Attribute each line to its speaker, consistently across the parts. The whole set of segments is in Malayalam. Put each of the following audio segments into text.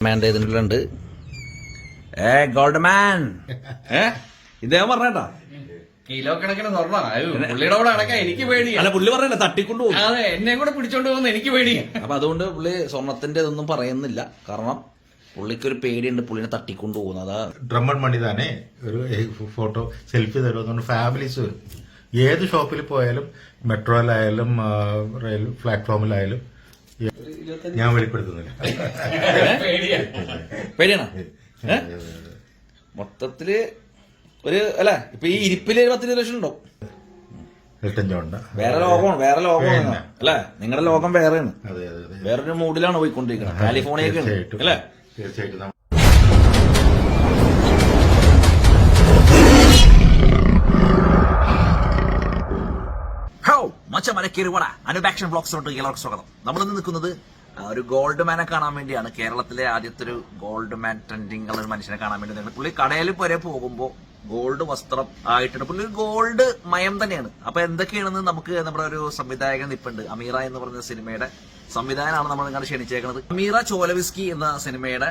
Speaker 1: മാന്റെ ഇതിനുള്ളുണ്ട് ഏ ഗോൾഡ് മാൻ ഏ? ഇദ്ദേഹം പറഞ്ഞേട്ടാ.
Speaker 2: കിലോ കണക്കിന് സ്വർണ. പുള്ളിയുടെ കൂടെ അടക്കാൻ എനിക്ക് പേടി
Speaker 1: അല്ല പുള്ളി പറഞ്ഞല്ല തട്ടിക്കൊണ്ടു പോകും.
Speaker 2: അതെ എന്നെ കൂടെ പിടിച്ചോണ്ട് പോകുന്ന എനിക്ക് പേടി
Speaker 1: അപ്പൊ അതുകൊണ്ട് പുള്ളി സ്വർണത്തിന്റെ ഇതൊന്നും പറയുന്നില്ല. കാരണം പുള്ളിക്ക് ഒരു പേടിയുണ്ട് പുള്ളിനെ തട്ടിക്കൊണ്ടു പോകുന്നത്. അതാ
Speaker 3: ഡ്രം ആൻഡ് മണി തന്നെ ഒരു ഫോട്ടോ സെൽഫി തരുമെന്നുകൊണ്ട് ഫാമിലീസ് വരും. ഏത് ഷോപ്പിൽ പോയാലും മെട്രോയിലായാലും റെയിൽ പ്ലാറ്റ്ഫോമിലായാലും ഞാൻ വെളിപ്പെടുത്തുന്നില്ല.
Speaker 1: പേടിയാണോ? മൊത്തത്തിൽ ഒരു അല്ല ഇപ്പൊ ഈ ഇരിപ്പിൽ ഒരു പത്തിരുപത് ലക്ഷം ഉണ്ടാവും. വേറെ ലോകമാണ് വേറെ ലോകമാണ്. അല്ലെ? നിങ്ങളുടെ ലോകം വേറെയാണ്.
Speaker 3: അതെ അതെ അതെ.
Speaker 1: വേറൊരു മൂഡിലാണ് പോയിക്കൊണ്ടിരിക്കുന്നത്.
Speaker 3: കാലിഫോർണിയൊക്കെ
Speaker 1: അല്ലേ?
Speaker 3: തീർച്ചയായിട്ടും.
Speaker 1: മരക്കേരുവട അനുബാക്ഷൻ ഉണ്ട് എല്ലാവർക്കും സ്വാഗതം. നമ്മൾ ഇന്ന് നിൽക്കുന്നത് ഒരു ഗോൾഡ് മാനെ കാണാൻ വേണ്ടിയാണ്. കേരളത്തിലെ ആദ്യത്തെ ഒരു ഗോൾഡ് മാൻ ട്രെൻഡിങ് ഉള്ള ഒരു മനുഷ്യനെ കാണാൻ വേണ്ടി. പുള്ളി കടയിൽ വരെ പോകുമ്പോൾ ഗോൾഡ് വസ്ത്രം ആയിട്ടുണ്ട്. പുള്ളി ഒരു ഗോൾഡ് മയം തന്നെയാണ്. അപ്പൊ എന്തൊക്കെയാണെന്ന് നമുക്ക് നമ്മുടെ ഒരു സംവിധായകൻ നിപ്പുണ്ട്. അമീറ എന്ന് പറഞ്ഞ സിനിമയുടെ സംവിധാനമാണ് നമ്മൾ ഇങ്ങനെ ക്ഷണിച്ചേക്കുന്നത്. അമീറ ചോലവിസ്കി എന്ന സിനിമയുടെ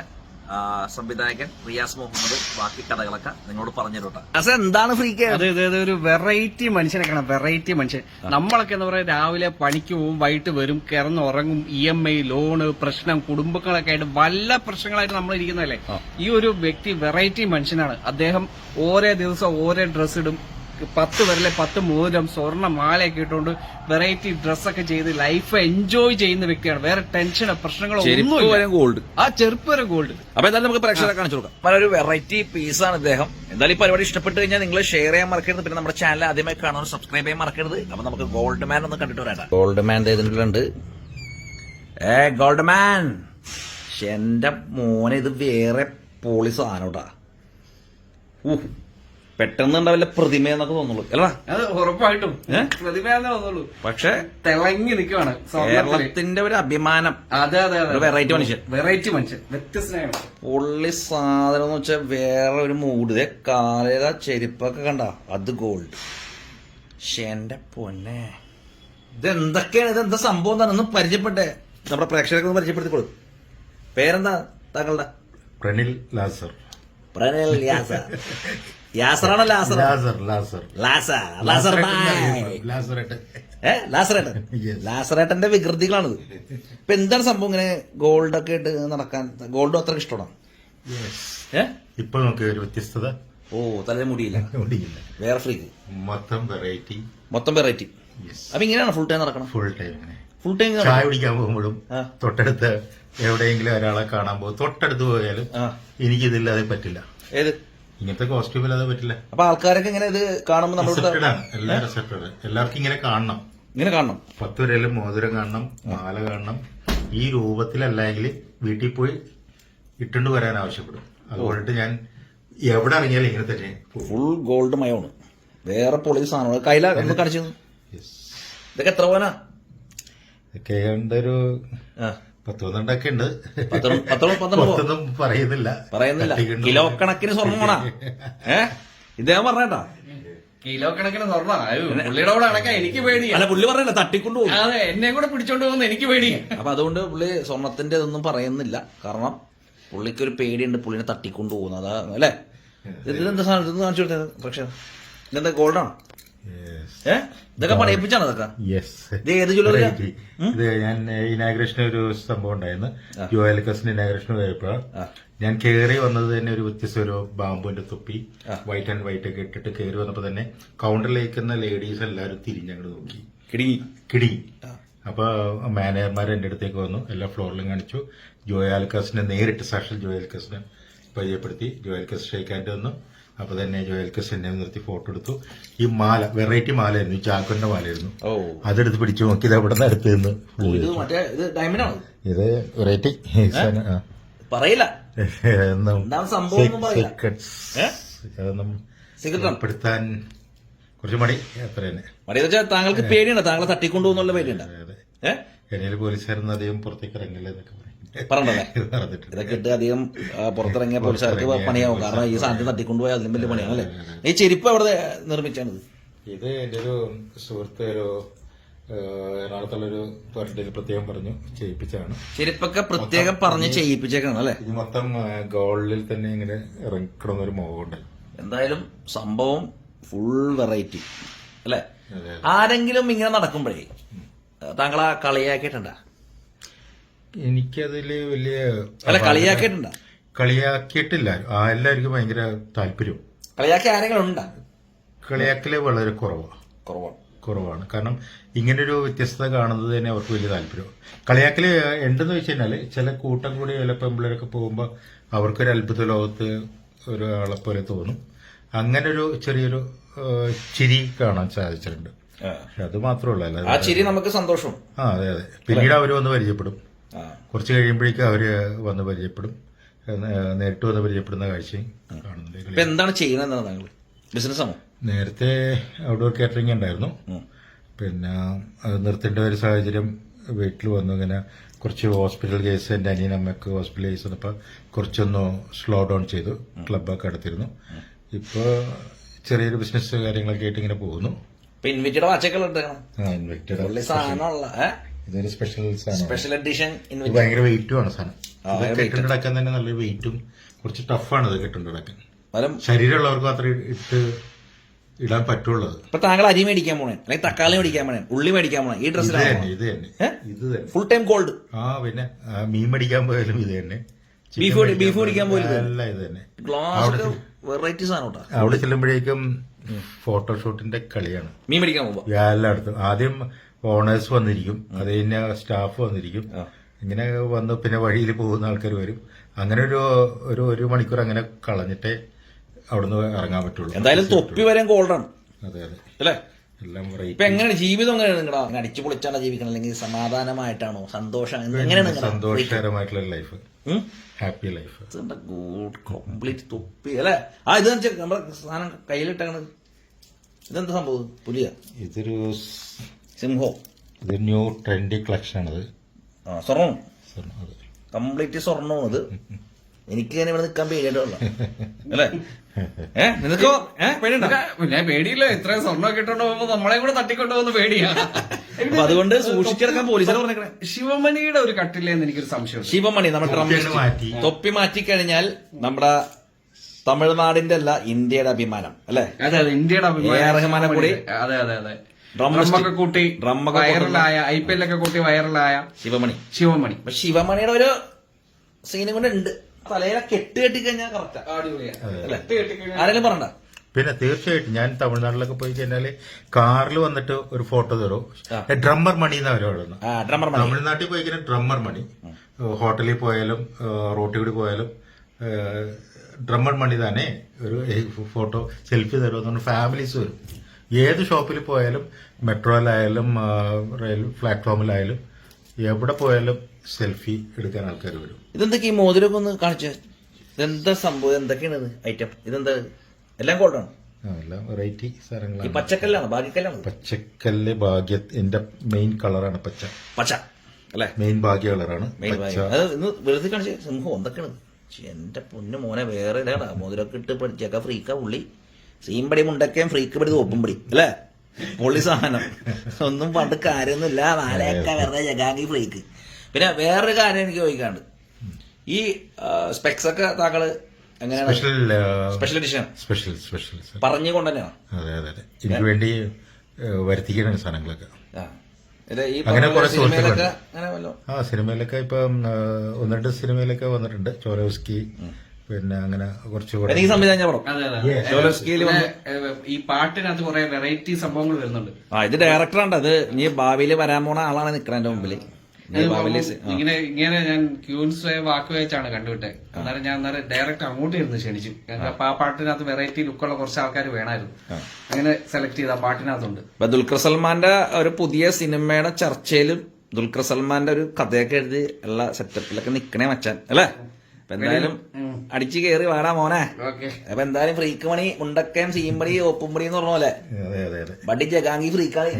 Speaker 1: സംവിധായകൻ റിയാസ് മുഹമ്മദ് ബാക്കി കഥകളൊക്കെ നിങ്ങളോട് പറഞ്ഞു അസ എന്താണ് ഫ്രീക്ക്
Speaker 2: അതെ അതെ ഒരു വെറൈറ്റി മനുഷ്യനെ കാണാം വെറൈറ്റി മനുഷ്യൻ നമ്മളൊക്കെ എന്താ പറയാ രാവിലെ പണിക്ക് പോവും വൈകിട്ട് വരും കിടന്ന് ഉറങ്ങും ഇ എം ഐ ലോണ് പ്രശ്നം കുടുംബങ്ങളൊക്കെ ആയിട്ട് വല്ല പ്രശ്നങ്ങളായിട്ട് നമ്മൾ ഇരിക്കുന്നതല്ലേ? ഈ ഒരു വ്യക്തി വെറൈറ്റി മനുഷ്യനാണ്. അദ്ദേഹം ഓരോ ദിവസം ഓരോ ഡ്രസ്സ് ഇടും പത്ത് വരലെ പത്ത് മോതിരം സ്വർണ മാലയൊക്കെ ഇട്ടുകൊണ്ട് വെറൈറ്റി ഡ്രസ്സൊക്കെ ചെയ്ത് ലൈഫ് എൻജോയ് ചെയ്യുന്ന വ്യക്തിയാണ്. വേറെ ടെൻഷനോ പ്രശ്നങ്ങളോ
Speaker 1: ഒന്നും ഗോൾഡ്
Speaker 2: ആ ചെറുപ്പ് വരെ ഗോൾഡ്
Speaker 1: അപ്പൊ എന്തായാലും നമുക്ക് പ്രേക്ഷകരെ കാണിച്ചു കൊടുക്കാം. വളരെ ഒരു വെറൈറ്റി പീസാണ് ഇദ്ദേഹം. എന്തായാലും ഈ പരിപാടി ഇഷ്ടപ്പെട്ട് കഴിഞ്ഞാൽ നിങ്ങൾ ഷെയർ ചെയ്യാൻ മറക്കരുത്. പിന്നെ നമ്മുടെ ചാനൽ ആദ്യമായി കാണാൻ സബ്സ്ക്രൈബ് ചെയ്യാൻ മറക്കരുത്. അപ്പൊ നമുക്ക് ഗോൾഡ് മാൻ ഒന്ന് കണ്ടിട്ട് വരാം ഗോൾഡ് മാൻ ഇതിനുള്ളുണ്ട് ഏ ഗോൾഡ് മാൻ എന്റെ മോനെ ഇത് വേറെ പോളി കേട്ടാ. ഊഹ് പെട്ടെന്ന് ഉണ്ടാവില്ല പ്രതിമ എന്നൊക്കെ തോന്നുള്ളൂ. അല്ലടാ
Speaker 2: അത് ഉറപ്പായിട്ടും.
Speaker 1: ഏ?
Speaker 2: പ്രതിഭയാന്നേ തോന്നുള്ളൂ.
Speaker 1: പക്ഷെ
Speaker 2: തിളങ്ങി നിൽക്കുവാണ്.
Speaker 1: കേരളത്തിന്റെ ഒരു അഭിമാനം.
Speaker 2: അതെ അതെ അതെ.
Speaker 1: വെറൈറ്റി variety മനുഷ്യൻ.
Speaker 2: വെറൈറ്റി മനുഷ്യൻ. വ്യത്യസ്തനായ
Speaker 1: പുള്ളി സാധനം എന്ന് വെച്ചാൽ വേറെ ഒരു മൂഡ് കാലേത ചെരുപ്പൊക്കെ കണ്ട? അത് ഗോൾഡ് പക്ഷെ എന്റെ പൊന്നെ. ഇതെന്തൊക്കെയാണ്? ഇതെന്താ സംഭവം എന്താണ് ഒന്ന് പരിചയപ്പെട്ടെ. നമ്മുടെ പ്രേക്ഷകർക്ക് ഒന്ന് പരിചയപ്പെടുത്തിക്കൊള്ളു പേരെന്താ താങ്കളുടെ?
Speaker 3: പ്രനിൽ ലാസർ.
Speaker 1: പ്രണിൽ യാസർ യാസറാണോ ലാസർ? ലാസറേട്ടൻ. ലാസറേട്ടന്റെ വികൃതികളാണിത്. ഇപ്പൊ എന്താണ് സംഭവം ഇങ്ങനെ ഗോൾഡ് ഒക്കെ ഇട്ട് നടക്കാൻ? ഗോൾഡ് അത്ര ഇഷ്ടമാണോ
Speaker 3: ഇപ്പൊ നമുക്ക് ഒരു വ്യത്യസ്തത.
Speaker 1: ഓ തലേ മുടിയില്ല.
Speaker 3: ഒടിയില്ല
Speaker 1: വേറെ ഫ്രീക്ക്
Speaker 3: മൊത്തം വെറൈറ്റി
Speaker 1: മൊത്തം വെറൈറ്റി അപ്പൊ ഇങ്ങനെയാണ് ഫുൾ ടൈം നടക്കണം
Speaker 3: ഫുൾ ടൈം
Speaker 1: ഫുൾ ടൈം
Speaker 3: ചായ കുടിക്കാൻ പോകുമ്പോഴും. തൊട്ടടുത്ത് എവിടെയെങ്കിലും ഒരാളെ കാണാൻ പോകും. തൊട്ടടുത്ത് പോയാലും. എനിക്കിതില്ലാതെ പറ്റില്ല.
Speaker 1: ഏത്?
Speaker 3: ഇങ്ങനത്തെ കോസ്റ്റ്യൂം ഇല്ലാതെ പറ്റില്ല.
Speaker 1: അപ്പൊ ആൾക്കാരൊക്കെ ഇങ്ങനെ ഇത് കാണുമ്പോൾ
Speaker 3: എല്ലാവർക്കും ഇങ്ങനെ കാണണം.
Speaker 1: ഇങ്ങനെ കാണണം.
Speaker 3: പത്ത് വരെയും മോതിരം കാണണം മാല കാണണം. ഈ രൂപത്തിലല്ലെങ്കിൽ വീട്ടിൽ പോയി ഇട്ടുകൊണ്ട് വരാൻ ആവശ്യപ്പെടും. അതുകൊണ്ടിട്ട് ഞാൻ എവിടെ ഇറങ്ങിയാലും ഇങ്ങനെ തന്നെ പോകും.
Speaker 1: ഫുൾ ഗോൾഡ് മയമാണ്. വേറെ പൊളി സാധനങ്ങൾ കയ്യില? ഒന്ന് കാണിച്ചു
Speaker 3: Yes.
Speaker 1: ഇതൊക്കെ എത്ര പോനാ
Speaker 3: ഇതൊക്കെ ഏതാണ്ട് ഒരു
Speaker 1: ആ,
Speaker 3: ഉണ്ട്
Speaker 1: പത്തൊന്ന്-
Speaker 3: പറയുന്നില്ല.
Speaker 1: പറയുന്നില്ല. കിലോ കണക്കിന് സ്വർണമാണ്. ഇദ്ദേഹം പറഞ്ഞേട്ടാ.
Speaker 2: കിലോ കണക്കിന് സ്വർണ. പുള്ളിയുടെ കൂടെ അടക്കാൻ എനിക്ക് പേടി
Speaker 1: അല്ല പുള്ളി പറഞ്ഞില്ല തട്ടിക്കൊണ്ടു പോകും.
Speaker 2: അതെ എന്നെ കൂടെ പിടിച്ചോണ്ട് പോകുന്ന എനിക്ക് പേടി
Speaker 1: അപ്പൊ അതുകൊണ്ട് പുള്ളി സ്വർണത്തിന്റെ ഇതൊന്നും പറയുന്നില്ല. കാരണം പുള്ളിക്ക് ഒരു പേടിയുണ്ട് പുള്ളിനെ തട്ടിക്കൊണ്ടു പോകുന്നത്. അതാ അല്ലേ? ഇതെന്താ സാധനം ഇതൊന്നും കാണിച്ചു കൊടുത്തത് പക്ഷെ ഇതെന്താ ഗോൾഡാണോ?
Speaker 3: Yes.
Speaker 1: ഏ? ഇതൊക്കെ പണയിപ്പിച്ചാണ് ഇതൊക്കെ?
Speaker 3: Yes.
Speaker 1: ഇത് ഏത് ജ്വല്ലറിയാ?
Speaker 3: Variety. ഇത് ഞാൻ ഇനാഗ്രേഷൻ ഒരു സംഭവം ഉണ്ടായിരുന്നു. ജോയലിക്കസിന്റെ ഇനാഗ്രേഷൻ പോയപ്പോ. ഞാൻ കയറി വന്നത് തന്നെ ഒരു വ്യത്യസ്ത ഒരു ബാമ്പുവിന്റെ തൊപ്പി വൈറ്റ് ആൻഡ് വൈറ്റ് ഒക്കെ ഇട്ടിട്ട് കയറി വന്നപ്പോ തന്നെ കൗണ്ടറിലേക്കുന്ന ലേഡീസ് എല്ലാവരും തിരിഞ്ഞങ്ങോട്ട് നോക്കി.
Speaker 1: കിടുങ്ങി
Speaker 3: കിടി. അപ്പൊ മാനേജർമാർ എന്റെ അടുത്തേക്ക് വന്നു എല്ലാ ഫ്ലോറിലും കാണിച്ചു. ജോയാൽക്കസിനെ നേരിട്ട് സാക്ഷൽ ജോയാൽക്കസിനെ പരിചയപ്പെടുത്തി. ജോയാൽക്കസ് ഷെയ്ക്കാന്റെ വന്നു. അപ്പൊ തന്നെ ജോയാൽക്കസ് എന്നെ നിർത്തി ഫോട്ടോ എടുത്തു. ഈ മാല വെറൈറ്റി മാലയായിരുന്നു. ഈ ചാക്കോന്റെ മാലയായിരുന്നു. അതെടുത്ത് പിടിച്ചു നോക്കി ഇത് എവിടെ നിന്ന് അടുത്ത് നിന്ന്
Speaker 1: ഇത്
Speaker 3: വെറൈറ്റി
Speaker 1: പറയില്ല.
Speaker 3: ഉൾപ്പെടുത്താൻ കുറച്ച് മടി. അത്ര തന്നെ.
Speaker 1: മടി വെച്ചാൽ താങ്കൾക്ക് പേടിയുണ്ട്. താങ്കളെ തട്ടിക്കൊണ്ടു പോകുന്നുള്ള പേടിയുണ്ട്.
Speaker 3: അതെ
Speaker 1: ഏ?
Speaker 3: എന്നെ പോലീസുകാരൊന്നും അധികം പുറത്തേക്ക് ഇറങ്ങില്ല എന്നൊക്കെ പറയും.
Speaker 1: പറഞ്ഞല്ലേ ഇതൊക്കെ ഇട്ട് അധികം പുറത്തിറങ്ങിയ പോലീസുകാർക്ക് പണിയാവും. കാരണം ഈ സാധനം തട്ടിക്കൊണ്ടുപോയാൽ അതിലും വലിയ പണിയാണ് അല്ലേ? ഈ ചെരുപ്പ് അവിടെ നിർമ്മിച്ചാണ്
Speaker 3: ഇത്? എന്റെ ഒരു സുഹൃത്ത് ഒരു എറണാകുളത്തുള്ളൊരു പ്രത്യേകം പറഞ്ഞു ചെയ്യിപ്പിച്ചാണ്
Speaker 1: ചെരുപ്പൊക്കെ പ്രത്യേകം പറഞ്ഞ് ചെയ്യിപ്പിച്ചേക്കാണ് അല്ലേ?
Speaker 3: ഇത് മൊത്തം ഗോൾഡിൽ തന്നെ ഇങ്ങനെ ഇറങ്ങിക്കിടുന്ന ഒരു മോഹമുണ്ട്.
Speaker 1: എന്തായാലും സംഭവം ഫുൾ വെറൈറ്റി അല്ലേ? ആരെങ്കിലും ഇങ്ങനെ നടക്കുമ്പോഴേ താങ്കളെ കളിയാക്കിയിട്ടുണ്ടാ?
Speaker 3: എനിക്കതിൽ വലിയ
Speaker 1: അല്ല കളിയാക്കിയിട്ടുണ്ടാ?
Speaker 3: കളിയാക്കിയിട്ടില്ല. ആ എല്ലാവർക്കും ഭയങ്കര താല്പര്യം.
Speaker 1: കളിയാക്കി ആരെങ്കിലും ഉണ്ടാ
Speaker 3: കളിയാക്കൽ വളരെ കുറവാണ്
Speaker 1: കുറവാണ്.
Speaker 3: കുറവാണ്. കാരണം ഇങ്ങനൊരു വ്യത്യസ്തത കാണുന്നത് തന്നെ അവർക്ക് വലിയ താല്പര്യം കളിയാക്കൽ ഉണ്ടെന്ന് വെച്ച് കഴിഞ്ഞാൽ ചില കൂട്ടം കൂടി ചില പെമ്പിളരൊക്കെ പോകുമ്പോൾ അവർക്കൊരു അത്ഭുത ലോകത്ത് ഒരാളെ പോലെ തോന്നും. അങ്ങനെ ഒരു ചെറിയൊരു ചിരി കാണാൻ സാധിച്ചിട്ടുണ്ട്. അത് മാത്രമല്ല
Speaker 1: ആ ചിരി നമുക്ക് സന്തോഷം
Speaker 3: ആ അതെ അതെ. പിന്നീട് അവർ വന്ന് പരിചയപ്പെടും. കുറച്ച് കഴിയുമ്പോഴേക്കും അവർ വന്ന് പരിചയപ്പെടും. നേരിട്ട് വന്ന് പരിചയപ്പെടുന്ന കാഴ്ചയും കാണുന്നുണ്ട്.
Speaker 1: എന്താണ് ചെയ്യുന്നത് എന്താണ് താങ്കൾ ബിസിനസ്
Speaker 3: നേരത്തെ ഔട്ട്ഡോർ കാറ്ററിംഗ് ഉണ്ടായിരുന്നു. പിന്നെ അത് നിർത്തേണ്ട ഒരു സാഹചര്യം വീട്ടിൽ വന്നു. ഇങ്ങനെ കുറച്ച് ഹോസ്പിറ്റൽ കേസ് എന്റെ അനിയൻ അമ്മയ്ക്ക് ഹോസ്പിറ്റൽ കേസ് വന്നപ്പോൾ കുറച്ചൊന്ന് സ്ലോ ഡൗൺ ചെയ്തു. ക്ലബ്ബൊക്കെ അടുത്തിരുന്നു. ഇപ്പോൾ ചെറിയൊരു ബിസിനസ് കാര്യങ്ങളൊക്കെ ആയിട്ട് ഇങ്ങനെ പോകുന്നു.
Speaker 1: ഇപ്പൊ ഇൻവിറ്റഡ് വാച്ചൊക്കെ
Speaker 3: ഇതൊരു സ്പെഷ്യൽ
Speaker 1: സ്പെഷ്യൽ എഡിഷൻ
Speaker 3: ഭയങ്കര
Speaker 1: വെയിറ്റും
Speaker 3: ആണ്
Speaker 1: സാധനം.
Speaker 3: കെട്ടുണ്ടാക്കാൻ തന്നെ നല്ല വെയിറ്റും കുറച്ച് ടഫാണ് ഇത് കെട്ടുണ്ടാക്കാൻ ശരീരമുള്ളവർക്ക് മാത്രമേ ഇട്ട് ഇടാൻ പറ്റുള്ളൂ. അത്.
Speaker 1: ഇപ്പൊ താങ്കൾ അരി മേടിക്കാൻ പോണേ അല്ലെങ്കിൽ തക്കാളി മേടിക്കാൻ പോണേ ഉള്ളി മേടിക്കാൻ പോണേ ഈ
Speaker 3: ഡ്രസ്സിൽ
Speaker 1: ഡ്രസ്സിലാണ് ഫുൾ ടൈം കോൾഡ്
Speaker 3: ആ പിന്നെ മീൻ മേടിക്കാൻ പോയാലും ഇത് തന്നെ.
Speaker 1: ബീഫ് ബീഫ് മേടിക്കാൻ പോയാലും ഇത്
Speaker 3: തന്നെ.
Speaker 1: ഗ്ലാസ് വെറൈറ്റി സാധനം കേട്ടോ.
Speaker 3: അവിടെ ചെല്ലുമ്പോഴേക്കും ഫോട്ടോഷൂട്ടിന്റെ കളിയാണ്.
Speaker 1: മീൻ മേടിക്കാൻ പോകുമ്പോ
Speaker 3: എല്ലായിടത്തും. ആദ്യം ഓണേഴ്സ് വന്നിരിക്കും. അത് കഴിഞ്ഞ സ്റ്റാഫ് വന്നിരിക്കും. ഇങ്ങനെ വന്ന് പിന്നെ വഴിയിൽ പോകുന്ന ആൾക്കാർ വരും. അങ്ങനെ ഒരു ഒരു ഒരു മണിക്കൂർ അങ്ങനെ കളഞ്ഞിട്ടേ അവിടുന്ന് ഇറങ്ങാൻ പറ്റുള്ളൂ.
Speaker 1: എന്തായാലും തൊപ്പി വരെ ഗോൾഡാണ്
Speaker 3: അതെ അതെ.
Speaker 1: അല്ലേ?
Speaker 3: എല്ലാം
Speaker 1: ഇപ്പൊ എങ്ങനെയാണ് ജീവിതം എങ്ങനെയാണ് നിങ്ങളുടെ അടിച്ചു പൊളിച്ചാണോ ജീവിക്കണം അല്ലെങ്കിൽ സമാധാനമായിട്ടാണോ? സന്തോഷം എങ്ങനെയാണ്
Speaker 3: സന്തോഷകരമായിട്ടുള്ള life happy life
Speaker 1: good complete തൊപ്പി അല്ലേ? ആ ഇത് നമ്മുടെ സാധനം കയ്യിലിട്ടാണ് ഇതെന്താ സംഭവം? പുലിയ
Speaker 3: ഇതൊരു
Speaker 1: സിംഹോ.
Speaker 3: ഇത് ന്യൂ ട്രെൻഡി കളക്ഷൻ ആണത്
Speaker 1: ആ സ്വർണം
Speaker 3: സ്വർണം, അതെ.
Speaker 1: കംപ്ലീറ്റ് സ്വർണവും അത്. എനിക്ക് തന്നെ ഇവിടെ നിൽക്കാൻ പേടിയായിട്ടുള്ള. അല്ലേ? ഏ നിനക്കോ? ഏ പേടിയുണ്ടോ?
Speaker 2: ഞാൻ പേടിയില്ല. ഇത്രയും സ്വർണമൊക്കെ ഇട്ടോണ്ട് പോകുമ്പോ നമ്മളെ കൂടെ തട്ടിക്കൊണ്ടു പോകുന്ന പേടിയാ.
Speaker 1: അപ്പൊ അതുകൊണ്ട് സൂക്ഷിച്ചെടുക്കാൻ പോലീസിനെ പറഞ്ഞേക്കണേ.
Speaker 2: ശിവമണിയുടെ ഒരു കട്ടില്ലെന്ന് എനിക്കൊരു സംശയം
Speaker 1: ശിവമണി നമ്മുടെ
Speaker 3: തൊപ്പി മാറ്റി.
Speaker 1: കഴിഞ്ഞാൽ നമ്മുടെ തമിഴ്നാടിന്റെ അല്ല ഇന്ത്യയുടെ അഭിമാനം. അല്ലെ?
Speaker 2: അതെ അതെ ഇന്ത്യയുടെ അഭിമാനം.
Speaker 1: റഹ്മാനെ കൂടി.
Speaker 2: അതെ അതെ അതെ. ഡ്രമ്മൊക്കെ കൂട്ടി
Speaker 1: ഡ്രമ്മൊക്കെ
Speaker 2: വൈറലായ ഐ പി എല്ലൊക്കെ കൂട്ടി വൈറലായ
Speaker 1: ശിവമണി.
Speaker 2: ശിവമണി.
Speaker 1: ശിവമണിയുടെ ഒരു സീനും കൂടെ ഉണ്ട്. തലയിലെ കെട്ട് കെട്ടിക്കഴിഞ്ഞാൽ കറക്റ്റാ ആരെങ്കിലും പറഞ്ഞ?
Speaker 3: പിന്നെ തീർച്ചയായിട്ടും ഞാൻ തമിഴ്നാട്ടിലൊക്കെ പോയി കഴിഞ്ഞാൽ കാറിൽ വന്നിട്ട് ഒരു ഫോട്ടോ തരും. ഡ്രമ്മർ മണി എന്ന്
Speaker 1: മണി.
Speaker 3: തമിഴ്നാട്ടിൽ പോയി കഴിഞ്ഞാൽ ഡ്രമ്മർ മണി. ഹോട്ടലിൽ പോയാലും റോട്ടിൽ കൂടി പോയാലും ഡ്രമ്മർ മണി തന്നെ ഒരു ഫോട്ടോ സെൽഫി തരുമെന്ന് ഫാമിലീസ് വരും. ഏത് ഷോപ്പിൽ പോയാലും മെട്രോയിലായാലും റെയിൽ പ്ലാറ്റ്ഫോമിലായാലും എവിടെ പോയാലും സെൽഫി എടുക്കാൻ ആൾക്കാർ വരും.
Speaker 1: ഇതെന്തൊക്കെ ഈ മോതിരൊക്കെ ഒന്ന് കാണിച്ചു? ഇതെന്താ സംഭവം? എന്തൊക്കെയാണ് ഐറ്റം ഇതെന്താ എല്ലാം ഗോൾഡാണ്
Speaker 3: എല്ലാം വെറൈറ്റി സാധനങ്ങളാണ്.
Speaker 1: പച്ചക്കല്ലാണ് ഭാഗ്യക്കല്ലാണ്.
Speaker 3: പച്ചക്കല്ല് ഭാഗ്യ എന്റെ മെയിൻ കളറാണ് പച്ച.
Speaker 1: പച്ച അല്ലേ?
Speaker 3: മെയിൻ ഭാഗ്യ കളറാണ്
Speaker 1: വെറുതെ കാണിച്ച സിംഹം എന്തൊക്കെയാണ് എന്റെ പൊന്നു മോനെ വേറെ ഇടാടാ മോതിരൊക്കെ ഇട്ട് പഠിച്ചേക്ക ഫ്രീക്കാ പുള്ളി. സീമ്പടി മുണ്ടക്കയും ഫ്രീക്ക് പടി തോപ്പുംപടി അല്ലേ? പൊള്ളി സാധനം. ഒന്നും പണ്ട് കാര്യമൊന്നുമില്ല. വാലയൊക്കെ വെറുതെ ജഗാങ്കി ഫ്രീക്ക് പിന്നെ വേറൊരു കാര്യം എനിക്ക് ചോദിക്കാണ്ട് ഈ സ്പെക്സ് ഒക്കെ താങ്കൾ എങ്ങനെയാണ്?
Speaker 3: സ്പെഷ്യൽ
Speaker 1: എഡിഷൻ
Speaker 3: സ്പെഷ്യൽ സ്പെഷ്യൽ
Speaker 1: പറഞ്ഞുകൊണ്ട് തന്നെയാണ്
Speaker 3: അതെ അതെ അതെ. എനിക്ക് വേണ്ടി വരുത്തിക്കണം സാധനങ്ങളൊക്കെ. അങ്ങനെ കുറെ സുഹൃത്തുക്കളുണ്ട്. ആ സിനിമയിലൊക്കെ ഇപ്പം ഒന്ന് രണ്ട് സിനിമയിലൊക്കെ വന്നിട്ടുണ്ട്. ചോരോസ്കി പിന്നെ അങ്ങനെ കുറച്ചുകൂടെ
Speaker 1: സംവിധാനം വന്നു
Speaker 2: ഏ, ഈ പാട്ടിനകത്ത് കുറെ വെറൈറ്റി സംഭവങ്ങൾ വരുന്നുണ്ട്.
Speaker 1: ആ ഇത് ഡയറക്ടറാണ് അത് നീ ഭാവിയിൽ വരാൻ പോണ ആളാണ് നിക്കണ എന്റെ മുമ്പിൽ
Speaker 2: ഇങ്ങനെ ഇങ്ങനെ ഞാൻ ക്യൂൻസ് വാക്ക് വെച്ചാണ് കണ്ടുവിട്ടെ. അന്നേരം ഞാൻ അന്നേരം ഡയറക്റ്റ് അങ്ങോട്ട് ഇരുന്ന് ക്ഷണിച്ചു. അപ്പൊ ആ പാട്ടിനകത്ത് വെറൈറ്റി ലുക്കുള്ള കുറച്ച് ആൾക്കാർ വേണമായിരുന്നു അങ്ങനെ സെലക്ട് ചെയ്ത ആ പാട്ടിനകത്തുണ്ട്.
Speaker 1: ഇപ്പൊ ദുൽഖർ സൽമാന്റെ ഒരു പുതിയ സിനിമയുടെ ചർച്ചയിലും ദുൽഖർ സൽമാന്റെ ഒരു കഥയൊക്കെ എഴുതി ഉള്ള സെറ്റപ്പിലൊക്കെ നിക്കണേ മച്ചാൻ അല്ലേ? അപ്പൊ എന്തായാലും അടിച്ച് കേറി വേടാ മോനെ.
Speaker 2: ഓക്കെ.
Speaker 1: അപ്പൊ എന്തായാലും ഫ്രീക്ക് മണി മുണ്ടക്കയും സീമ്പടി ഓപ്പുംപടി എന്ന് പറഞ്ഞ പോലെ. ബഡി ജഗാങ്കി ഫ്രീക്കാണ്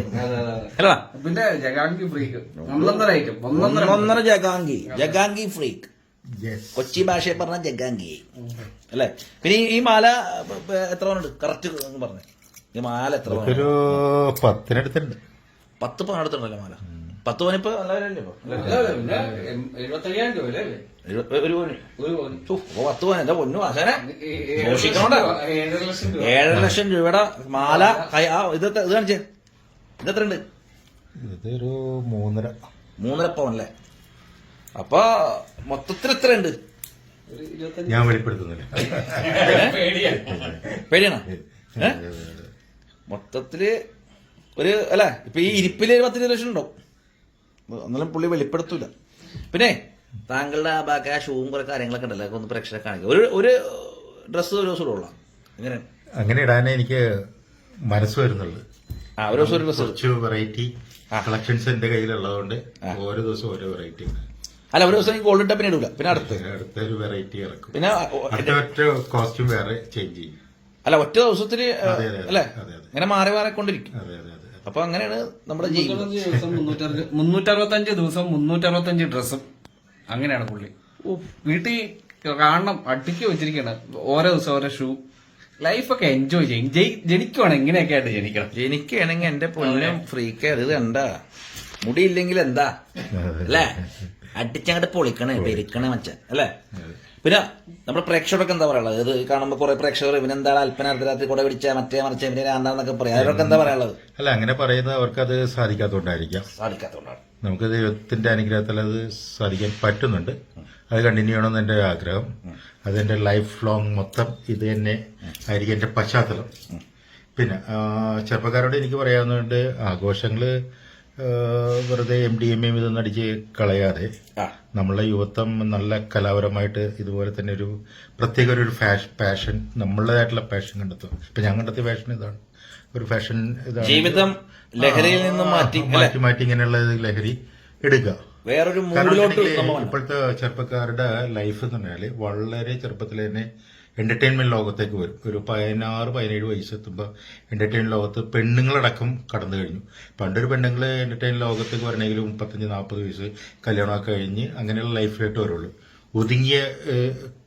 Speaker 2: പിന്നെ ജഗാങ്കി ഫ്രീക്ക്. ഒന്നൊന്നര ഐറ്റം? ഒന്നൊന്നര.
Speaker 1: ഒന്നൊന്നര ജഗാങ്കി. ജഗാങ്കി ഫ്രീക്ക്.
Speaker 3: യെസ്
Speaker 1: കൊച്ചി ഭാഷയെ പറഞ്ഞ ജഗാങ്കി. അല്ലെ? പിന്നെ ഈ- മാല എത്ര പവനുണ്ട്? കറക്റ്റ് പറഞ്ഞു. ഈ മാല എത്ര?
Speaker 3: ഒരു പത്തിനടുത്തുണ്ട്.
Speaker 1: പത്ത് പവൻ അടുത്തുണ്ടല്ലോ മാല. പത്ത് പവൻ ഇപ്പൊ ഒരു പത്ത് പവൻ. എന്റെ പൊന്നു ആശാനെ?
Speaker 2: മോഷിക്കണോണ്ട ഏഴര ലക്ഷം
Speaker 1: രൂപയുടെ മാല ഇത് ഇത് കാണിച്ചേ ഇത് എത്ര ഉണ്ട്
Speaker 3: ഇതൊരു മൂന്നര.
Speaker 1: മൂന്നര പവൻ അല്ലേ? അപ്പൊ മൊത്തത്തിൽ എത്ര ഉണ്ട്
Speaker 3: ഞാൻ വെളിപ്പെടുത്തുന്നില്ല.
Speaker 2: പേടിയാ.
Speaker 1: പേടിയാണോ? മൊത്തത്തിൽ ഒരു അല്ല? ഇപ്പൊ ഈ ഇരിപ്പിൽ ഒരു പത്തിരുപത് ലക്ഷം ഉണ്ടാവും. എന്നാലും പുള്ളി വെളിപ്പെടുത്തൂല. പിന്നെ താങ്കളുടെ ആ ബാക്കി ആ ഷൂവും കുറെ കാര്യങ്ങളൊക്കെ ഉണ്ടല്ലോ ഒന്ന് പ്രേക്ഷകരെ കാണിക്കുക ഒരു ഒരു ഡ്രസ്സ് ഒരു ദിവസം ഉള്ള അങ്ങനെ
Speaker 3: അങ്ങനെ ഇടാനേ എനിക്ക് മനസ്സ് വരുന്നുള്ളൂ.
Speaker 1: ആ ഒരു ദിവസം ഒരു ഡ്രസ്സ്
Speaker 3: കുറച്ച് വെറൈറ്റി കളക്ഷൻസ് എന്റെ കയ്യിലുള്ളതുകൊണ്ട് ഓരോ ദിവസം ഓരോ വെറൈറ്റി
Speaker 1: അല്ല ഒരു ദിവസം ഗോൾഡ് ഇട്ട പിന്നെ ഇടൂല. പിന്നെ അടുത്ത്.
Speaker 3: അടുത്ത ഒരു വെറൈറ്റി ഇറക്കും.
Speaker 1: പിന്നെ
Speaker 3: അടുത്ത ഒറ്റ കോസ്റ്റ്യൂം വേറെ ചേഞ്ച് ചെയ്യും.
Speaker 1: അല്ല ഒറ്റ
Speaker 3: അതെ,
Speaker 1: അല്ലേ. ഇങ്ങനെ മാറി മാറി കൊണ്ടിരിക്കും.
Speaker 3: അതെ അതെ അതെ
Speaker 1: അപ്പൊ അങ്ങനെയാണ് നമ്മുടെ ജീവിതം.
Speaker 2: മുന്നൂറ്ററുപത്തഞ്ച് ദിവസം മുന്നൂറ്ററുപത്തഞ്ച് ഡ്രസ്സും അങ്ങനെയാണ് പുള്ളി. വീട്ടിൽ കാണണം അടുക്കി വെച്ചിരിക്കണം ഓരോ ദിവസം ഓരോ ഷൂ ലൈഫൊക്കെ എൻജോയ് ചെയ്യും. ജനിക്കുവാണ് എങ്ങനെയൊക്കെ ആയിട്ട് ജനിക്കണം.
Speaker 1: ജനിക്കുകയാണെങ്കിൽ എന്റെ പൊന്നും ഫ്രീക്ക് അത് കണ്ടാ? മുടിയില്ലെങ്കിൽ എന്താ? അല്ലേ? അടിച്ചങ്ങോട്ട് പൊളിക്കണേ പെരുക്കണേ മച്ച. അല്ലേ? പിന്നെ നമ്മുടെ പ്രേക്ഷകർക്ക് എന്താ പറയാനുള്ളത്? ഇത് കാണുമ്പോൾ കുറെ പ്രേക്ഷകർ ഇവനെന്താണ് അല്പന അർദ്ധരാത്രി കൂടെ പിടിച്ച മറ്റേ മറിച്ച ഇവനെ എന്താന്നൊക്കെ പറയാം. അവരൊക്കെ എന്താ പറയാനുള്ളത്?
Speaker 3: അല്ല അങ്ങനെ പറയുന്നത് അവർക്ക് അത് സാധിക്കാത്തതുകൊണ്ടായിരിക്കാം.
Speaker 1: സാധിക്കാത്തതുകൊണ്ടാണ്.
Speaker 3: നമുക്ക് ദൈവത്തിന്റെ അനുഗ്രഹത്തിൽ അത് സാധിക്കാൻ പറ്റുന്നുണ്ട്. അത് കണ്ടിന്യൂ ചെയ്യണമെന്ന് എന്റെ ആഗ്രഹം. അതെന്റെ ലൈഫ് ലോങ് മൊത്തം ഇത് തന്നെ ആയിരിക്കും എന്റെ പശ്ചാത്തലം. പിന്നെ ചെറുപ്പക്കാരോട് എനിക്ക് പറയാവുന്നതുകൊണ്ട് ആഘോഷങ്ങൾ വെറുതെ എം ഡി എം എം ഇതൊന്നും അടിച്ച് കളയാതെ നമ്മളെ യുവത്വം നല്ല കലാപരമായിട്ട് ഇതുപോലെ തന്നെ ഒരു പ്രത്യേക ഒരു ഫാഷൻ പാഷൻ നമ്മളുടേതായിട്ടുള്ള പാഷൻ കണ്ടെത്തും. ഇപ്പൊ ഞാൻ കണ്ടെത്തിയ പാഷൻ ഇതാണ്. ഒരു ഫാഷൻ ഇതാണ്.
Speaker 1: ജീവിതം ലഹരിയിൽ നിന്ന് മാറ്റി
Speaker 3: മാറ്റി മാറ്റി ഇങ്ങനെയുള്ള ലഹരി എടുക്കുക.
Speaker 1: വേറൊരു
Speaker 3: ഇപ്പോഴത്തെ ചെറുപ്പക്കാരുടെ ലൈഫ് എന്ന് പറഞ്ഞാൽ വളരെ ചെറുപ്പത്തിൽ തന്നെ എന്റർടൈൻമെന്റ് ലോകത്തേക്ക് വരും. ഒരു പതിനാറ് പതിനേഴ് വയസ്സെത്തുമ്പോൾ എന്റർടൈൻ ലോകത്ത് പെണ്ണുങ്ങളടക്കം കടന്നു കഴിഞ്ഞു. പണ്ടൊരു പെണ്ണുങ്ങൾ എന്റർടൈൻ ലോകത്തേക്ക് വരണമെങ്കിൽ മുപ്പത്തഞ്ച് നാൽപ്പത് വയസ്സ് കല്യാണമൊക്കെ കഴിഞ്ഞ് അങ്ങനെയുള്ള ലൈഫിലോട്ട് വരുള്ളൂ. ഒതുങ്ങിയ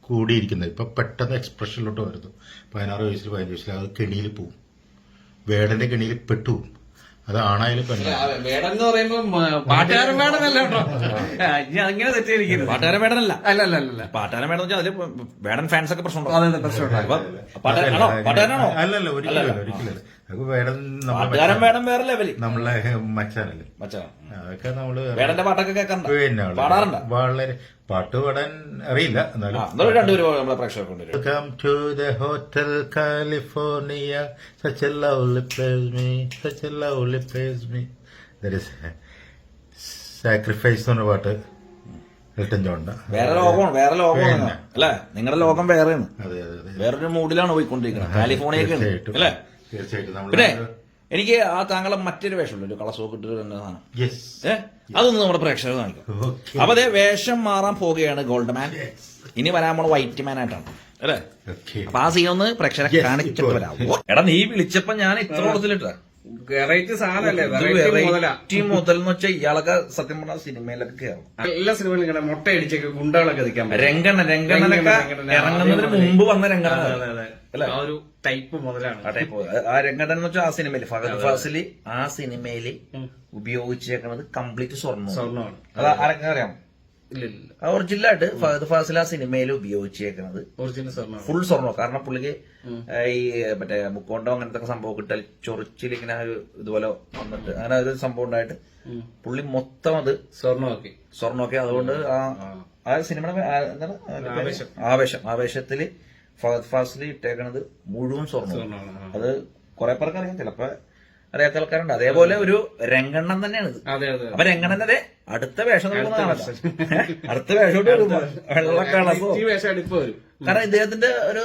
Speaker 3: കൂടിയിരിക്കുന്നത്. ഇപ്പൊ പെട്ടെന്ന് എക്സ്പ്രഷനിലോട്ട് വരുന്നു. പതിനാറ് വയസ്സിൽ പതിനഞ്ച് വയസ്സിൽ അത് കെണിയിൽ പോവും. വേടന്റെ കെണിയിൽ പെട്ടുപോകും അത് ആണായാലും
Speaker 2: വേടൻ എന്ന് പറയുമ്പോ പാട്ടുകാരൻ വേടനല്ല കേട്ടോ. ഞാൻ അങ്ങനെ തെറ്റിയിരിക്കുന്നു
Speaker 1: പാട്ടുകാരൻ വേടനല്ല
Speaker 2: അല്ല അല്ല അല്ല
Speaker 1: പാട്ടുകാരൻ വേടം വെച്ചാൽ അതിൽ വേടൻ ഫാൻസ് ഒക്കെ പ്രശ്നമുണ്ടോ?
Speaker 2: അതെ
Speaker 1: പ്രശ്നമുണ്ടോ. പാട്ടുകാരനാണോ? പാട്ടുകാരനാണോ
Speaker 3: അല്ലല്ല ഒരിക്കലും ഒരിക്കലും
Speaker 1: പാട്ടുകാരൻ വേടം വേറെ ലെവൽ
Speaker 3: നമ്മളെ മച്ചാനല്ലേ.
Speaker 1: മച്ചാ
Speaker 3: അതൊക്കെ നമ്മൾ
Speaker 1: വേടന്റെ പാട്ടൊക്കെ കേൾക്കാറുണ്ട്
Speaker 3: പാടാറുണ്ട് വളരെ-
Speaker 1: പാടാറുണ്ടോ?
Speaker 3: വളരെ പാട്ട് പാടാൻ അറിയില്ല. എന്നാലും സാക്രിഫൈസ് എന്ന പാട്ട് എൽട്ടൻ ജോണിന്റെ
Speaker 1: വേറെ ലോകമാണ് വേറെ ലോകമാണ്. അല്ലെ? നിങ്ങളുടെ ലോകം വേറെയാണ്. വേറൊരു മൂഡിലാണ് പോയിക്കൊണ്ടിരിക്കുന്നത്. കാലിഫോർണിയ
Speaker 3: തീർച്ചയായിട്ടും.
Speaker 1: അല്ലേ?
Speaker 3: തീർച്ചയായിട്ടും.
Speaker 1: പിന്നെ എനിക്ക് ആ താങ്കളെ മറ്റൊരു വേഷമുണ്ട്. ഒരു കളസൊക്കെ ഇട്ടിട്ട് തന്നെ സാധനം.
Speaker 3: യെസ്
Speaker 1: ഏ? അതൊന്ന് നമ്മുടെ പ്രേക്ഷകർ കാണിക്കും. അപ്പൊ അതേ വേഷം മാറാൻ പോവുകയാണ് ഗോൾഡ് മാൻ ഇനി വരാൻ പോണ വൈറ്റ് മാൻ ആയിട്ടാണ്. അല്ലേ? അപ്പൊ ആ സീൻ ഒന്ന് പ്രേക്ഷകരെ കാണിച്ചിട്ട് വരാം. എടാ നീ വിളിച്ചപ്പോ ഞാൻ ഇത്ര കൊടുത്തിട്ടാ
Speaker 2: വെറൈറ്റി സാധനല്ലേ വെറൈറ്റി
Speaker 1: മുതൽ എന്ന് വെച്ചാൽ ഇയാളൊക്കെ സത്യം പറഞ്ഞ സിനിമയിലൊക്കെ കയറും
Speaker 2: എല്ലാ സിനിമയിലും മുട്ട അടിച്ചൊക്കെ ഗുണ്ടകളൊക്കെ നിൽക്കാൻ
Speaker 1: രംഗണ്ണൻ രംഗണ്ണനൊക്കെ ഇറങ്ങുന്നതിന്. മുമ്പ് വന്ന. അല്ലേ?
Speaker 2: ആ ഒരു ടൈപ്പ് മുതലാണ്.
Speaker 1: ആ ടൈപ്പ് ആ രംഗണ്ണൻ എന്ന് വെച്ചാൽ ആ സിനിമയിൽ ഫഹദ് ഫാസിൽ ആ സിനിമയിൽ ഉപയോഗിച്ചേക്കുന്നത് കംപ്ലീറ്റ് സ്വർണം
Speaker 2: സ്വർണമാണ്.
Speaker 1: അത് ആരൊക്കെ അറിയാം? ഒറിജിനലായിട്ട് ഫഹദ് ഫാസിൽ ആ സിനിമയിൽ
Speaker 2: ഉപയോഗിച്ചേക്കുന്നത്
Speaker 1: ഫുൾ സ്വർണോ കാരണം പുള്ളിക്ക് ഈ മറ്റേ മുക്കോണ്ടോ അങ്ങനത്തെ സംഭവം കിട്ടാൽ ചൊറിച്ചിൽ ഇങ്ങനെ ഒരു ഇതുപോലെ വന്നിട്ട് അങ്ങനെ ഒരു സംഭവം ഉണ്ടായിട്ട് പുള്ളി മൊത്തം അത്
Speaker 2: സ്വർണമാക്കി.
Speaker 1: സ്വർണമാക്കി. അതുകൊണ്ട് ആ ആ. സിനിമയുടെ? ആവേശം. ആവേശത്തിൽ ഫഹദ് ഫാസിൽ ഇട്ടേക്കണത് മുഴുവൻ
Speaker 2: സ്വർണം
Speaker 1: അത് കുറെ പേർക്ക് അറിയാം ചിലപ്പോ അറിയാത്ത ആൾക്കാരുണ്ട് അതേപോലെ ഒരു രംഗണ്ണൻ തന്നെയാണ് ഇത്.
Speaker 2: അതെ അതെ.
Speaker 1: അപ്പൊ രംഗണ്ണന്റെ അടുത്ത വേഷം കാണാം അടുത്ത വേഷം. വെള്ളക്കളപ്പോ കാരണം ഇദ്ദേഹത്തിന്റെ ഒരു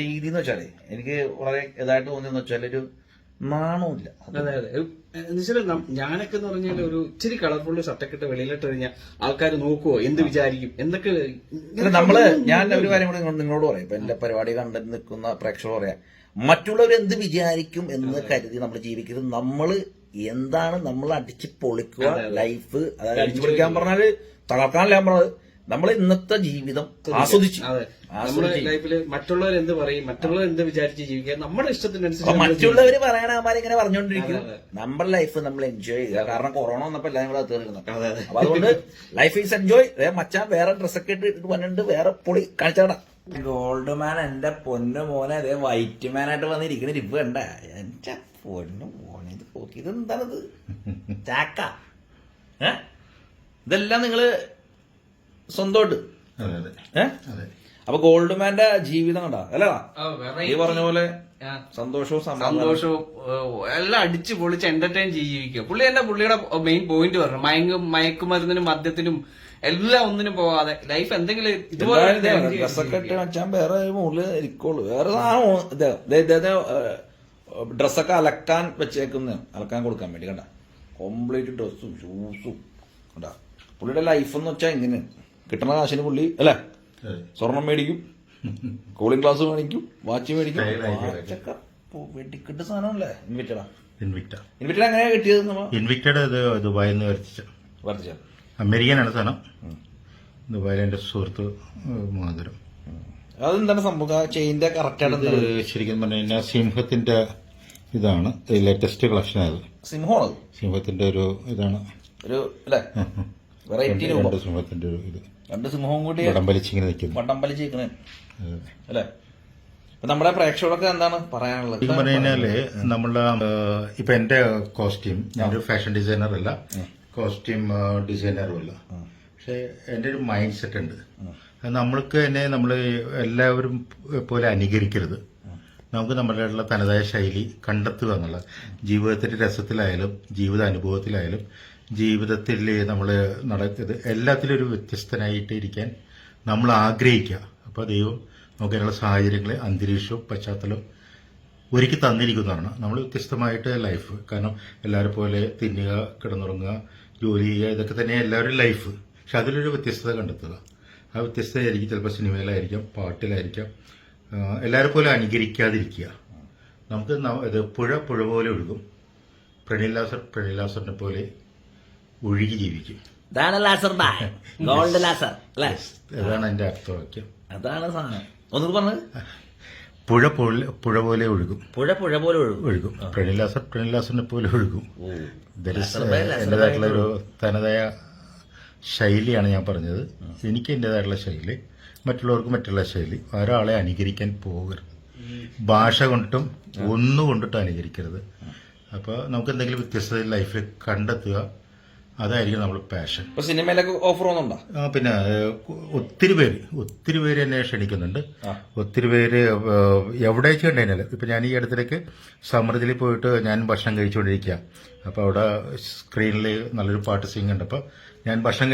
Speaker 1: രീതി എന്ന് വെച്ചാൽ എനിക്ക് വളരെ ഇതായിട്ട് തോന്നിയെന്ന് വെച്ചാൽ ഒരു നാണമില്ല
Speaker 2: അതെ അതെ. എന്നുവെച്ചാൽ ഞാനൊക്കെ എന്ന് പറഞ്ഞാൽ ഒരു ഇച്ചിരി കളർഫുൾ ഷർട്ടൊക്കെ ഇട്ട് വെളിയിലിട്ട് കഴിഞ്ഞാൽ ആൾക്കാർ നോക്കുവോ? എന്ത് വിചാരിക്കും? എന്തൊക്കെ
Speaker 1: നമ്മൾ ഞാൻ ഒരു കാര്യം കൂടി നിങ്ങളോട് പറയാം. ഇപ്പൊ എന്റെ പരിപാടി കണ്ടു നിൽക്കുന്ന പ്രേക്ഷകർ പറയാം. മറ്റുള്ളവർ എന്ത് വിചാരിക്കും എന്ന് കരുതി നമ്മൾ ജീവിക്കരുത് നമ്മൾ എന്താണ് നമ്മൾ അടിച്ച് പൊളിക്കുക ലൈഫ് അതായത് അടിച്ചു പൊളിക്കാൻ പറഞ്ഞാൽ തളർക്കാനല്ല പറഞ്ഞത് നമ്മൾ ഇന്നത്തെ ജീവിതം ആസ്വദിച്ചു.
Speaker 2: നമ്മുടെ ലൈഫിൽ മറ്റുള്ളവർ എന്ത് പറയും മറ്റുള്ളവർ എന്ത് വിചാരിച്ച് ജീവിക്കുക നമ്മുടെ ഇഷ്ടത്തിനനുസരിച്ച്
Speaker 1: മറ്റുള്ളവർ പറഞ്ഞുകൊണ്ടിരിക്കും നമ്മുടെ ലൈഫ് നമ്മൾ എൻജോയ് ചെയ്യുക. കാരണം കൊറോണ വന്നപ്പോ എല്ലാം കൂടെ
Speaker 2: തീർക്കുന്നു.
Speaker 1: അപ്പൊ അതുകൊണ്ട് ലൈഫ് ഈസ് എൻജോയ് മച്ചാൻ വേറെ ഡ്രസ്സൊക്കെ ഇട്ട് വന്നിട്ടുണ്ട്. വേറെ പൊളി കാണിച്ചാടാ ഗോൾഡ് മാൻ എന്റെ പൊന്നു മോനെ അതേ വൈറ്റ് മാൻ ആയിട്ട് വന്നിരിക്കുന്ന ഇരിപ്പ് കണ്ട എന്റെ പൊന്നു മോനെ ഇത് ഇതെന്താണിത് ചാക്ക. ഏ? ഇതെല്ലാം നിങ്ങൾ സ്വന്തമായിട്ട്? ഏ? അപ്പൊ ഗോൾഡ് മാന്റെ ജീവിതം കണ്ടാ? അല്ല. ഈ പറഞ്ഞ പോലെ. സന്തോഷവും
Speaker 2: സന്തോഷവും എല്ലാം അടിച്ച് പൊളിച്ച് എന്റർടൈൻ ജീവിക്കുക പുള്ളി എന്റെ പുള്ളിയുടെ മെയിൻ പോയിന്റ് പറഞ്ഞു. മയങ്ങും മയക്കുമരുന്നിനും മദ്യത്തിനും എല്ലാം ഒന്നിനും പോവാതെ ലൈഫ് എന്തെങ്കിലും ഇതുപോലെ
Speaker 1: ഡ്രസ്സൊക്കെ വെച്ചാൽ വേറെ മുകളിൽ ഇരിക്കുള്ളൂ. വേറെ സാധനം ദേ, ദേ, ദേ, ഏ, ഡ്രസ്സൊക്കെ അലക്കാൻ വെച്ചേക്കുന്ന അലക്കാൻ കൊടുക്കാൻ വേണ്ടി കണ്ട. കംപ്ലീറ്റ് ഡ്രസ്സും ഷൂസും കണ്ട. പുള്ളിയുടെ ലൈഫ് എന്ന് വെച്ചാൽ ഇങ്ങനെ. കിട്ടണ കാശിന് പുള്ളി അല്ലേ? സ്വർണം മേടിക്കും കൂളിംഗ് ഗ്ലാസ് മേടിക്കും വാച്ച് മേടിക്കും
Speaker 3: സാധനം അല്ലേ
Speaker 1: വാച്ചൊക്കെ പോ- വെടിക്കെട്ട് സാധനമല്ലേ? ഇൻവിറ്റഡാ ഇൻവിറ്റഡ് എങ്ങനെയാ കിട്ടിയത്
Speaker 3: ഇൻവിറ്റഡ് ദുബായിന്ന് ദുബായിൽ നിന്ന്
Speaker 1: വർദ്ധിച്ച
Speaker 3: അമേരിക്കനാണ് സ്ഥലം ദുബായിൽ എന്റെ സുഹൃത്ത് മുഖാന്തരം
Speaker 1: അതെന്താണ് സംഭവം? ചെയിന്റെ ചെയിന്റെ കറക്റ്റ്
Speaker 3: ശരിക്കും പറഞ്ഞു കഴിഞ്ഞാൽ സിംഹത്തിന്റെ ഇതാണ്. ലേറ്റസ്റ്റ് കളക്ഷൻ ആയത്.
Speaker 1: സിംഹമാണ്
Speaker 3: സിംഹത്തിന്റെ ഒരു ഇതാണ്.
Speaker 1: ഒരു അല്ലേ? വെറൈറ്റി
Speaker 3: രണ്ട് സിംഹത്തിന്റെ ഒരു ഇത്.
Speaker 1: രണ്ട് സിംഹവും കൂടി
Speaker 3: വടം വലിച്ചിങ്ങനെ നിൽക്കുന്നു.
Speaker 1: വട്ടം വലിച്ചിരിക്കണേ. അല്ലേ? നമ്മുടെ പ്രേക്ഷകർക്ക് എന്താണ് പറയാനുള്ളത്?
Speaker 3: പറഞ്ഞു കഴിഞ്ഞാൽ നമ്മളുടെ ഏഹ്, ഇപ്പൊ എന്റെ കോസ്റ്റ്യൂം ഞാനൊരു ഫാഷൻ ഡിസൈനർ അല്ല. കോസ്റ്റ്യൂം ഡിസൈനർ അല്ല. പക്ഷെ എന്റെ ഒരു മൈൻഡ് സെറ്റ് ഉണ്ട്. നമ്മൾക്ക് തന്നെ നമ്മൾ എല്ലാവരും പോലെ അനുകരിക്കരുത്. നമുക്ക് നമ്മളുടെ തനതായ ശൈലി കണ്ടെത്തുക എന്നുള്ള ജീവിതത്തിന്റെ രസത്തിലായാലും ജീവിത അനുഭവത്തിലായാലും ജീവിതത്തിൽ നമ്മൾ നടത്തിയത് എല്ലാത്തിലും ഒരു വ്യത്യസ്തനായിട്ട് ഇരിക്കാൻ നമ്മൾ ആഗ്രഹിക്കുക. അപ്പോൾ ദൈവം നമുക്ക് അതിനുള്ള സാഹചര്യങ്ങൾ അന്തരീക്ഷവും പശ്ചാത്തലവും ഒരുക്കി തന്നിരിക്കുന്നതാണ്. നമ്മൾ വ്യത്യസ്തമായിട്ട് ലൈഫ് കാരണം എല്ലാവരും പോലെ തിന്നുക കിടന്നുറങ്ങുക ജോലി ചെയ്യുക ഇതൊക്കെ തന്നെ എല്ലാവരും ലൈഫ് പക്ഷെ അതിലൊരു വ്യത്യസ്തത കണ്ടെത്തുക. ആ വ്യത്യസ്തതയായിരിക്കും. ചിലപ്പോൾ സിനിമയിലായിരിക്കാം പാട്ടിലായിരിക്കാം. എല്ലാവരും പോലെ അനുകരിക്കാതിരിക്കുക. നമുക്ക് ഇത് പുഴ പുഴ പോലെ ഒഴുകും. പ്രണിലാസർ പ്രണിലാസറിനെ പോലെ ഒഴുകി ജീവിക്കും.
Speaker 1: ഇതാണ് ലാസർ ബായ് ഗോൾഡ് ലാസർ അല്ലേ?
Speaker 3: അതാണ് എന്റെ അർത്ഥവാക്യം.
Speaker 1: അതാണ് സാധനം. ഒന്നുകൂടി പറഞ്ഞത്
Speaker 3: പുഴ പോലെ പുഴ പോലെ ഒഴുകും.
Speaker 1: പുഴ പുഴ പോലെ ഒഴുകും.
Speaker 3: ഒഴുകും. പ്രണിലാസർ പ്രണിലാസറിനെ പോലെ ഒഴുകും. എന്റെതായിട്ടുള്ള ഒരു തനതായ ശൈലിയാണ് ഞാൻ പറഞ്ഞത്. എനിക്ക് എന്റേതായിട്ടുള്ള ശൈലി മറ്റുള്ളവർക്ക് മറ്റുള്ള ശൈലി. ഒരാളെ അനുകരിക്കാൻ പോകരുത്. ഭാഷ കൊണ്ടിട്ടും ഒന്നുകൊണ്ടിട്ട് അനുകരിക്കരുത്. അപ്പോൾ നമുക്ക് എന്തെങ്കിലും വ്യത്യസ്തത ലൈഫിൽ കണ്ടെത്തുക അതായിരിക്കും നമ്മൾ പാഷൻ
Speaker 1: ഇപ്പൊ സിനിമയിലൊക്കെ ഓഫർ ഒന്നുണ്ടോ
Speaker 3: ആ, പിന്നെ ഒത്തിരി പേര് ഒത്തിരി പേര് എന്നെ ക്ഷണിക്കുന്നുണ്ട്. ഒത്തിരി പേര് ഏഹ്, എവിടെ വെച്ച് കണ്ടുകഴിഞ്ഞാൽ ഇപ്പൊ ഞാൻ ഈ അടുത്തിടയ്ക്ക് സമൃദ്ധിയിൽ പോയിട്ട് ഞാൻ ഭക്ഷണം കഴിച്ചുകൊണ്ടിരിക്കുക അപ്പൊ അവിടെ സ്ക്രീനിൽ നല്ലൊരു പാട്ട് സിംഗ് ഉണ്ട് അപ്പൊ ഞാൻ ഭക്ഷണം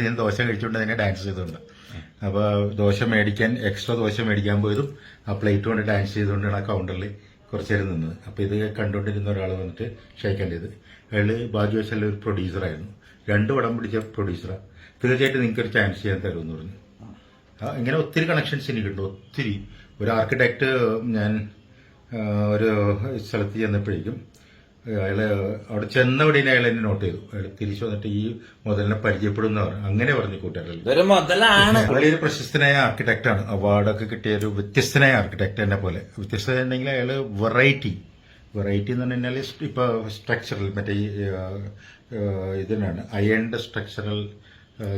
Speaker 3: ഞാൻ ദോശ കഴിച്ചുകൊണ്ട് തന്നെ ഡാൻസ് ചെയ്തിട്ടുണ്ട് അപ്പൊ ദോശ മേടിക്കാൻ എക്സ്ട്രാ ദോശ മേടിക്കാൻ പോയതും ആ പ്ലേറ്റ് കൊണ്ട് ഡാൻസ് ചെയ്തുകൊണ്ടാണ് ആ കൗണ്ടറിൽ കുറച്ചു നേരം നിന്നത്. അപ്പൊ ഇത് കണ്ടുകൊണ്ടിരുന്ന ഒരാൾ വന്നിട്ട് ക്ഷയിക്കാൻ ചെയ്ത് ബാജു വെച്ചാൽ ഒരു പ്രൊഡ്യൂസറായിരുന്നു രണ്ട് പടം പിടിച്ച പ്രൊഡ്യൂസറാണ് തീർച്ചയായിട്ടും നിങ്ങൾക്ക് ഒരു ചാൻസ് ചെയ്യാൻ തരുമെന്ന് പറഞ്ഞു. ഇങ്ങനെ ഒത്തിരി കണക്ഷൻസ് എനിക്കുണ്ട് ഒത്തിരി. ഒരു ആർക്കിടെക്ട് ഞാൻ ഒരു സ്ഥലത്ത് ചെന്നപ്പോഴേക്കും അയാൾ അവിടെ ചെന്നവിടെ അയാൾ എന്നെ നോട്ട് ചെയ്തു. അയാൾ തിരിച്ചു വന്നിട്ട് ഈ മുതലിനെ പരിചയപ്പെടുന്ന പറഞ്ഞു. അങ്ങനെ പറഞ്ഞു
Speaker 1: മുതലാണ്.
Speaker 3: വലിയൊരു പ്രശസ്തനായ ആർക്കിടെക്റ്റാണ് അവാർഡൊക്കെ കിട്ടിയ ഒരു വ്യത്യസ്തനായ ആർക്കിടെക്ട് എന്നെ പോലെ. വ്യത്യസ്തത ഉണ്ടെങ്കിൽ അയാൾ വെറൈറ്റി വെറൈറ്റി എന്ന് പറഞ്ഞു കഴിഞ്ഞാൽ ഇപ്പോൾ സ്ട്രക്ചറൽ മറ്റേ ഈ, ഇതിനാണ്. അയേണ്ട സ്ട്രക്ചറൽ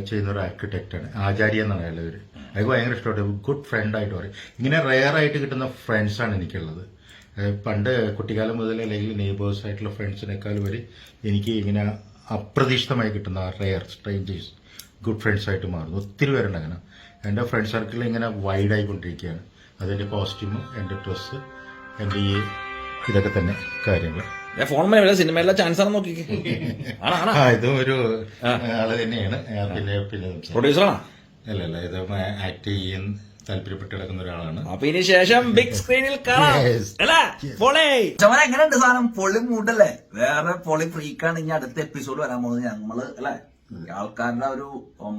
Speaker 3: ചെയ്യുന്ന ഒരു ആർക്കിടെക്റ്റാണ് ആചാര്യ എന്നാണ് അയാളുടെ പേര് അയാൾക്ക് ഭയങ്കര ഇഷ്ടമാണ്. ഗുഡ് ഫ്രണ്ടായിട്ട് പറയും. ഇങ്ങനെ റെയർ ആയിട്ട് കിട്ടുന്ന ഫ്രണ്ട്സാണ് എനിക്കുള്ളത്. പണ്ട് കുട്ടിക്കാലം മുതൽ അല്ലെങ്കിൽ നെയ്ബേഴ്സ് ആയിട്ടുള്ള ഫ്രണ്ട്സിനേക്കാൾ വരെ എനിക്ക് ഇങ്ങനെ അപ്രതീക്ഷിതമായി കിട്ടുന്ന റെയർ സ്ട്രേഞ്ചേഴ്സ് ഗുഡ് ഫ്രണ്ട്സ് ആയിട്ട് മാറുന്നു. ഒത്തിരി പേരുണ്ട് അങ്ങനെ. എന്റെ ഫ്രണ്ട് സർക്കിൾ ഇങ്ങനെ വൈഡായിക്കൊണ്ടിരിക്കുകയാണ് അതിന്റെ കോസ്റ്റ്യൂം എന്റെ ഡ്രസ്സ് എന്റെ ഈ ഇതൊക്കെ തന്നെ കാര്യങ്ങൾ.
Speaker 1: ഞാൻ ഫോൺ മേലെ സിനിമയിലെ ചാൻസ് ആണെന്ന് നോക്കിക്കേ. ആണോ ആണോ?
Speaker 3: ആ ഇതും ഒരു ആൾ തന്നെയാണ്. പിന്നെ പിന്നെ സംസാരിക്കാം.
Speaker 1: പ്രൊഡ്യൂസറാണോ
Speaker 3: അല്ല അല്ല ഇത് ആക്ട് ചെയ്യാൻ താല്പര്യപ്പെട്ട് കിടക്കുന്ന ഒരാളാണ്.
Speaker 1: അപ്പൊ ഇനി ശേഷം ബിഗ് സ്ക്രീനിൽ കാണാം.
Speaker 3: Yes.
Speaker 1: അല്ലേ? പൊളി. എങ്ങനെയുണ്ട് സാധനം? പൊളി മൂട്ടല്ലേ വേറെ പൊളി ഫ്രീക്കാണ് ഇനി അടുത്ത എപ്പിസോഡ് വരാൻ പോകുന്നത്. ഞങ്ങൾ അല്ലെ? ആൾക്കാരുടെ ഒരു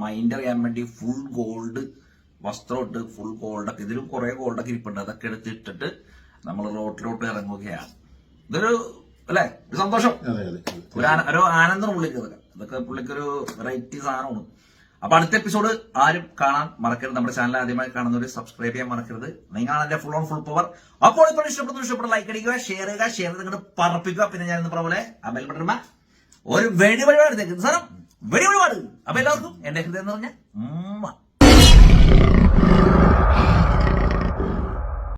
Speaker 1: മൈൻഡ് അറിയാൻ വേണ്ടി ഫുൾ ഗോൾഡ് വസ്ത്രം ഇട്ട് ഫുൾ ഗോൾഡൊക്കെ ഇതിലും കുറെ ഗോൾഡൊക്കെ ഇരിപ്പുണ്ട്. അതൊക്കെ എടുത്ത് ഇട്ടിട്ട് നമ്മൾ റോട്ടിലോട്ട് ഇറങ്ങുകയാണ്. ഇതൊരു അല്ലെ? ഒരു സന്തോഷം. ഒരു ഒരു ആനന്ദം പുള്ളിക്ക് ഇതൊക്കെ ഇതൊക്കെ പുള്ളിക്കൊരു വെറൈറ്റി സാധനമാണ്. അപ്പൊ അടുത്ത എപ്പിസോഡ് ആരും കാണാൻ മറക്കരുത്. നമ്മുടെ ചാനൽ ആദ്യമായി കാണുന്നവർ സബ്സ്ക്രൈബ് ചെയ്യാൻ മറക്കരുത്. നിങ്ങളാണ് എന്റെ ഫുൾ ഓൺ ഫുൾ പവർ അപ്പോൾ ഇപ്പോൾ ഇഷ്ടപ്പെടുന്നു ഇഷ്ടപ്പെട്ട ലൈക്ക് അടിക്കുക ഷെയർ ചെയ്യുക ഷെയർ ചെയ്ത് നിങ്ങളുടെ പറപ്പിക്കുക. പിന്നെ ഞാൻ ഇന്ന് പോലെ ആ ബെൽ ബട്ടൺ ഒരു വെടി വഴിപാട് സാറം വെടി വഴിപാട്. അപ്പൊ എല്ലാവർക്കും എന്റെ ഹൃദയം എന്ന് പറഞ്ഞ